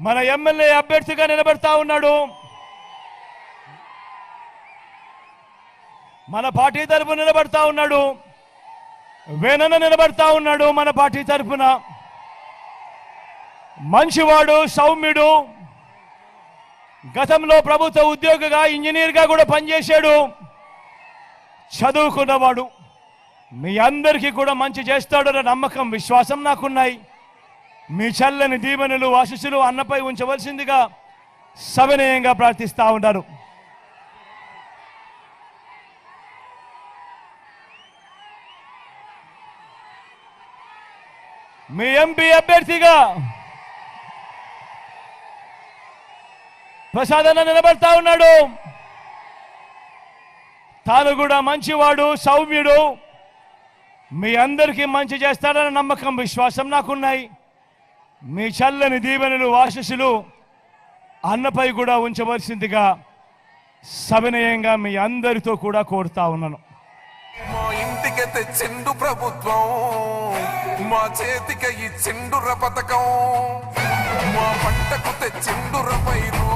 మన ఎమ్మెల్యే అభ్యర్థిగా నిలబడతా ఉన్నాడు. మన పార్టీ తరఫున నిలబడతా ఉన్నాడు. వేనన నిలబడతా ఉన్నాడు మన పార్టీ తరఫున మంచివాడు సౌమ్యుడు. గతంలో ప్రభుత్వ ఉద్యోగిగా ఇంజనీర్గా కూడా పనిచేశాడు. చదువుకున్నవాడు. మీ అందరికీ కూడా మంచి చేస్తాడన్న నమ్మకం విశ్వాసం నాకున్నాయి. మీ చల్లని దీవెనలు ఆశిస్సులు అన్నపై ఉంచవలసిందిగా సవినయంగా ప్రార్థిస్తా ఉన్నారు మీ ఎంపీ అభ్యర్థిగా ప్రసాదన్న నిలబడతా ఉన్నాడు. తాను కూడా మంచివాడు సౌమ్యుడు. మీ అందరికీ మంచి చేస్తాడన్న నమ్మకం విశ్వాసం నాకున్నాయి. మీ చల్లని దీవెనలు ఆశీస్సులు అన్నపై కూడా ఉంచవలసిందిగా సవినయంగా మీ అందరితో కూడా కోరుతా ఉన్నాను. మా ఇంటికి తెచ్చిండు ప్రభుత్వం మా చేతికి ఇచ్చిండుర పథకం మా పంటకు తెచ్చిండుర పైరు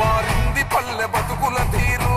మారింది పల్లె బతుకుల తీరు.